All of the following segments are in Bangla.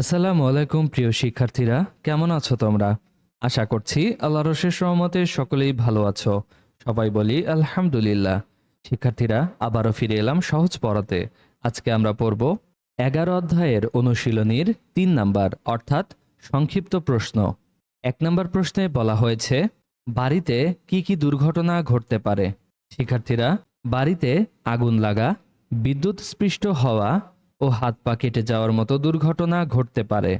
আসসালামু আলাইকুম, প্রিয় শিক্ষার্থীরা। কেমন আছো তোমরা? আশা করছি আল্লাহ রশেষ রহমতে সকলেই ভালো আছো। সবাই বলি, আলহামদুলিল্লাহ। শিক্ষার্থীরা, আবারও ফিরে এলাম সহজ পড়াতে। আজকে আমরা পড়ব এগারো অধ্যায়ের অনুশীলনীর তিন নাম্বার, অর্থাৎ সংক্ষিপ্ত প্রশ্ন। এক নম্বর প্রশ্নে বলা হয়েছে, বাড়িতে কি কি দুর্ঘটনা ঘটতে পারে? শিক্ষার্থীরা, বাড়িতে আগুন লাগা বিদ্যুৎ স্পৃষ্ট হওয়া ও হাত পা কেটে যাওয়ার মতো দুর্ঘটনা ঘটতে পারে।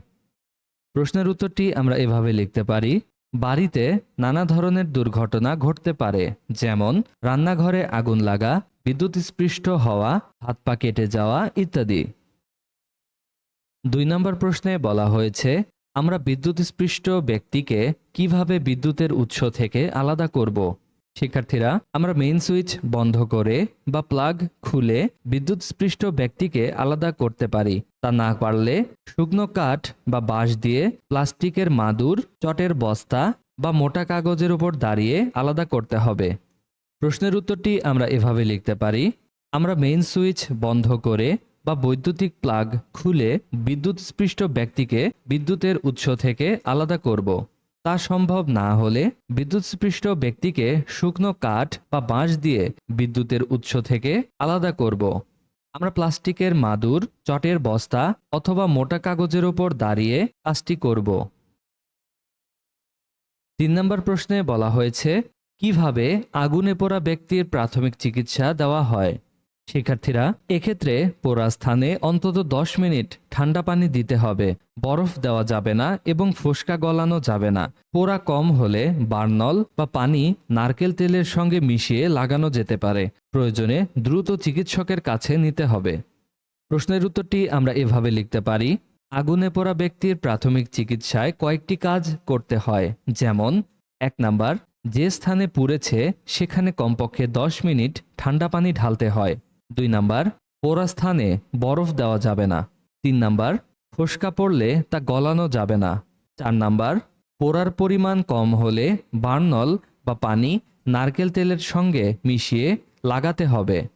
প্রশ্নের উত্তরটি আমরা এভাবে লিখতে পারি, বাড়িতে নানা ধরনের দুর্ঘটনা ঘটতে পারে, যেমন রান্নাঘরে আগুন লাগা, বিদ্যুৎ স্পৃষ্ট হওয়া, হাত পা কেটে যাওয়া ইত্যাদি। দুই নম্বর প্রশ্নে বলা হয়েছে, আমরা বিদ্যুৎ স্পৃষ্ট ব্যক্তিকে কীভাবে বিদ্যুতের উৎস থেকে আলাদা করব? শিক্ষার্থীরা, আমরা মেইন সুইচ বন্ধ করে বা প্লাগ খুলে বিদ্যুৎ স্পৃষ্ট ব্যক্তিকে আলাদা করতে পারি। তা না পারলে শুকনো কাঠ বা বাঁশ দিয়ে প্লাস্টিকের মাদুর, চটের বস্তা বা মোটা কাগজের উপর দাঁড়িয়ে আলাদা করতে হবে। প্রশ্নের উত্তরটি আমরা এভাবে লিখতে পারি, আমরা মেইন সুইচ বন্ধ করে বা বৈদ্যুতিক প্লাগ খুলে বিদ্যুৎ স্পৃষ্ট ব্যক্তিকে বিদ্যুতের উৎস থেকে আলাদা করব। তা সম্ভব না হলে বিদ্যুৎস্পৃষ্ট ব্যক্তিকে শুকনো কাঠ বা বাঁশ দিয়ে বিদ্যুতের উৎস থেকে আলাদা করব। আমরা প্লাস্টিকের মাদুর, চটের বস্তা অথবা মোটা কাগজের ওপর দাঁড়িয়ে কাজটি করব। তিন নম্বর প্রশ্নে বলা হয়েছে, কীভাবে আগুনে পোড়া ব্যক্তির প্রাথমিক চিকিৎসা দেওয়া হয়? শিক্ষার্থীরা, এক্ষেত্রে পোড়া স্থানে অন্তত দশ মিনিট ঠান্ডা পানি দিতে হবে। বরফ দেওয়া যাবে না এবং ফোসকা গলানো যাবে না। পোড়া কম হলে বার্নল বা পানি নারকেল তেলের সঙ্গে মিশিয়ে লাগানো যেতে পারে। প্রয়োজনে দ্রুত চিকিৎসকের কাছে নিতে হবে। প্রশ্নের উত্তরটি আমরা এভাবে লিখতে পারি, আগুনে পোড়া ব্যক্তির প্রাথমিক চিকিৎসায় কয়েকটি কাজ করতে হয়। যেমন, এক নাম্বার, যে স্থানে পুড়েছে, সেখানে কমপক্ষে দশ মিনিট ঠান্ডা পানি ঢালতে হয়। দুই নাম্বার, পোড়া স্থানে বরফ দেওয়া যাবে না। তিন নাম্বার, ফোসকা পড়লে তা গলানো যাবে না। চার নাম্বার, পোড়ার পরিমাণ কম হলে বার্নল বা পানি নারকেল তেলের সঙ্গে মিশিয়ে লাগাতে হবে।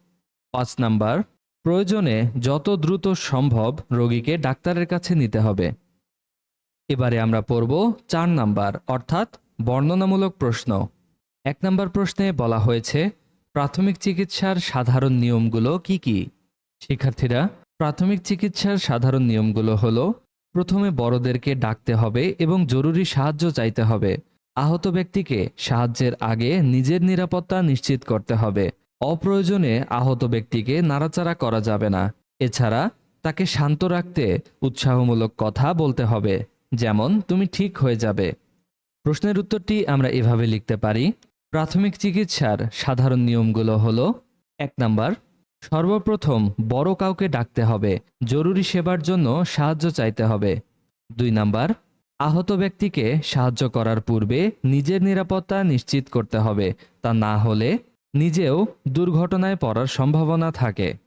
পাঁচ নাম্বার, প্রয়োজনে যত দ্রুত সম্ভব রোগীকে ডাক্তারের কাছে নিতে হবে। এবারে আমরা পড়ব চার নাম্বার, অর্থাৎ বর্ণনামূলক প্রশ্ন। এক নম্বর প্রশ্নে বলা হয়েছে প্রাথমিক চিকিৎসার সাধারণ নিয়মগুলো কি কি? শিক্ষার্থীরা, প্রাথমিক চিকিৎসার সাধারণ নিয়মগুলো হলো, প্রথমে বড়দেরকে ডাকতে হবে এবং জরুরি সাহায্য চাইতে হবে। আহত ব্যক্তিকে সাহায্যের আগে নিজের নিরাপত্তা নিশ্চিত করতে হবে। অপ্রয়োজনে আহত ব্যক্তিকে নাড়াচাড়া করা যাবে না। এছাড়া, তাকে শান্ত রাখতে উৎসাহমূলক কথা বলতে হবে, যেমন, তুমি ঠিক হয়ে যাবে। প্রশ্নের উত্তরটি আমরা এভাবে লিখতে পারি প্রাথমিক চিকিৎসার সাধারণ নিয়মগুলো হলো, এক নাম্বার, সর্বপ্রথম বড় কাউকে ডাকতে হবে, জরুরি সেবার জন্য সাহায্য চাইতে হবে। দুই নাম্বার, আহত ব্যক্তিকে সাহায্য করার পূর্বে নিজের নিরাপত্তা নিশ্চিত করতে হবে, তা না হলে নিজেও দুর্ঘটনায় পড়ার সম্ভাবনা থাকে।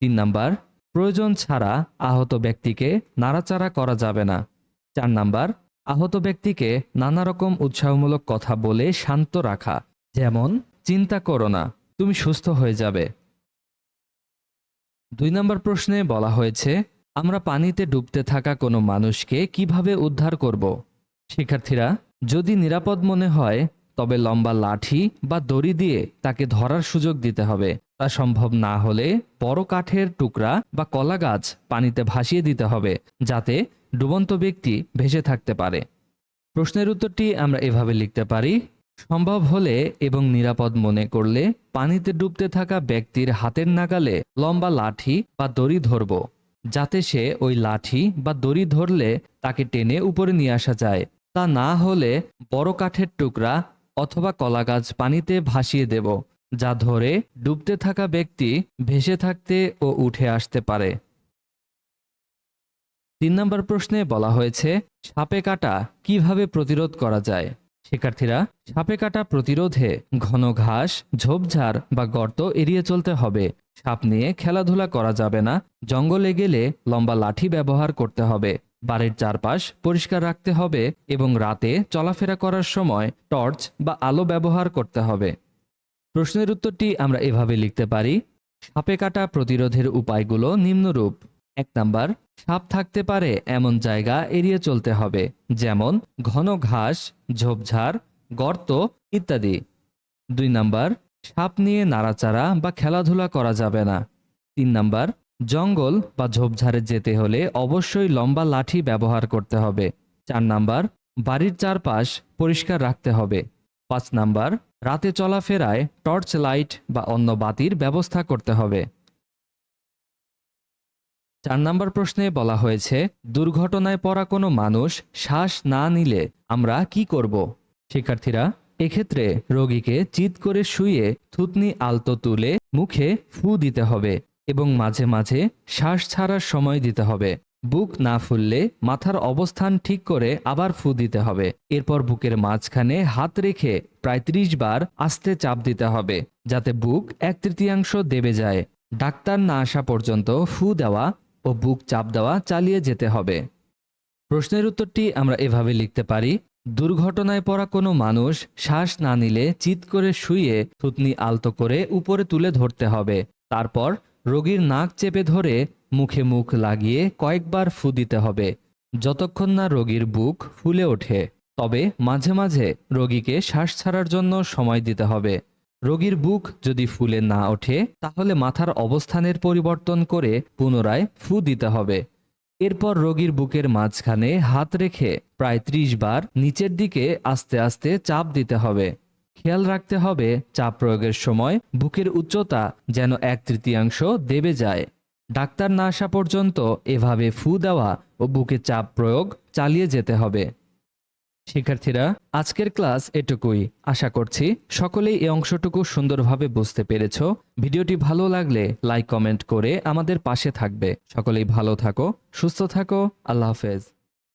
তিন নাম্বার, প্রয়োজন ছাড়া আহত ব্যক্তিকে নাড়াচাড়া করা যাবে না। চার নাম্বার, আহত ব্যক্তিকে নানা রকম উৎসাহমূলক কথা বলে শান্ত রাখা। যেমন, চিন্তা করো না, তুমি সুস্থ হয়ে যাবে। দুই নম্বর প্রশ্নে বলা হয়েছে, আমরা পানিতে ডুবতে থাকা কোনো মানুষকে কীভাবে উদ্ধার করব? শিক্ষার্থীরা, যদি নিরাপদ মনে হয়, তবে লম্বা লাঠি বা দড়ি দিয়ে তাকে ধরার সুযোগ দিতে হবে। তা সম্ভব না হলে বড় কাঠের টুকরা বা কলা গাছ পানিতে ভাসিয়ে দিতে হবে, যাতে ডুবন্ত ব্যক্তি ভেসে থাকতে পারে। প্রশ্নের উত্তরটি আমরা এভাবে লিখতে পারি সম্ভব হলে এবং নিরাপদ মনে করলে পানিতে ডুবতে থাকা ব্যক্তির হাতের নাগালে লম্বা লাঠি বা দড়ি ধরব, যাতে সে ওই লাঠি বা দড়ি ধরলে তাকে টেনে উপরে নিয়ে আসা যায়। তা না হলে বড় কাঠের টুকরা অথবা কলাগাছ পানিতে ভাসিয়ে দেব, যা ধরে ডুবতে থাকা ব্যক্তি ভেসে থাকতে ও উঠে আসতে পারে। তিন নম্বর প্রশ্নে বলা হয়েছে, সাপে কাটা কীভাবে প্রতিরোধ করা যায়? শিক্ষার্থীরা, সাপে কাটা প্রতিরোধে ঘন ঘাস, ঝোপঝাড় বা গর্ত এড়িয়ে চলতে হবে। সাপ নিয়ে খেলাধুলা করা যাবে না, জঙ্গলে গেলে লম্বা লাঠি ব্যবহার করতে হবে। বাড়ির চারপাশ পরিষ্কার রাখতে হবে এবং রাতে চলাফেরা করার সময় টর্চ বা আলো ব্যবহার করতে হবে। প্রশ্নের উত্তরটি আমরা এভাবে লিখতে পারি, সাপে কাটা প্রতিরোধের উপায়গুলো নিম্নরূপ। এক নাম্বার, সাপ থাকতে পারে এমন জায়গা এড়িয়ে চলতে হবে, যেমন ঘন ঘাস, ঝোপঝাড়, গর্ত ইত্যাদি। দুই নাম্বার, সাপ নিয়ে নাড়াচাড়া বা খেলাধুলা করা যাবে না। তিন নাম্বার, জঙ্গল বা ঝোপঝাড়ে যেতে হলে অবশ্যই লম্বা লাঠি ব্যবহার করতে হবে। চার নাম্বার, বাড়ির চারপাশ পরিষ্কার রাখতে হবে। পাঁচ নাম্বার, রাতে চলাফেরায় টর্চ লাইট বা অন্য বাতির ব্যবস্থা করতে হবে। চার নম্বর প্রশ্নে বলা হয়েছে, দুর্ঘটনায় পড়া কোনো মানুষ শ্বাস না নিলে আমরা কি করব? শিক্ষার্থীরা, এক্ষেত্রে রোগীকে চিৎ করে শুয়ে থুতনি আলতো তুলে মুখে ফু দিতে হবে এবং মাঝে মাঝে শ্বাস ছাড়ার সময় দিতে হবে। বুক না ফুললে মাথার অবস্থান ঠিক করে আবার ফু দিতে হবে। এরপর বুকের মাঝখানে হাত রেখে প্রায় ত্রিশ বার আস্তে চাপ দিতে হবে, যাতে বুক এক তৃতীয়াংশ দেবে যায়। ডাক্তার না আসা পর্যন্ত ফু দেওয়া ও বুক চাপ দেওয়া চালিয়ে যেতে হবে। প্রশ্নের উত্তরটি আমরা এভাবে লিখতে পারি, দুর্ঘটনায় পড়া কোনো মানুষ শ্বাস না নিলে চিৎ করে শুয়ে থুতনি আলতো করে উপরে তুলে ধরতে হবে। তারপর রোগীর নাক চেপে ধরে মুখে মুখ লাগিয়ে কয়েকবার ফু দিতে হবে। যতক্ষণ না রোগীর বুক ফুলে ওঠে, তবে মাঝে মাঝে রোগীকে শ্বাস ছাড়ার জন্য সময় দিতে হবে। রোগীর বুক যদি ফুলে না ওঠে, তাহলে মাথার অবস্থানের পরিবর্তন করে পুনরায় ফু দিতে হবে। এরপর রোগীর বুকের মাঝখানে হাত রেখে প্রায় ত্রিশ বার নিচের দিকে আস্তে আস্তে চাপ দিতে হবে। খেয়াল রাখতে হবে, চাপ প্রয়োগের সময় বুকের উচ্চতা যেন এক তৃতীয়াংশ দেবে যায়। ডাক্তার না আসা পর্যন্ত এভাবে ফু দেওয়া ও বুকে চাপ প্রয়োগ চালিয়ে যেতে হবে। শিক্ষার্থীরা, আজকের ক্লাস এটুকুই। আশা করছি সকলেই এই অংশটুকু সুন্দরভাবে বুঝতে পেরেছ। ভিডিওটি ভালো লাগলে লাইক, কমেন্ট করে আমাদের পাশে থাকবে। সকলেই ভালো থাকো, সুস্থ থাকো। আল্লাহ হাফেজ।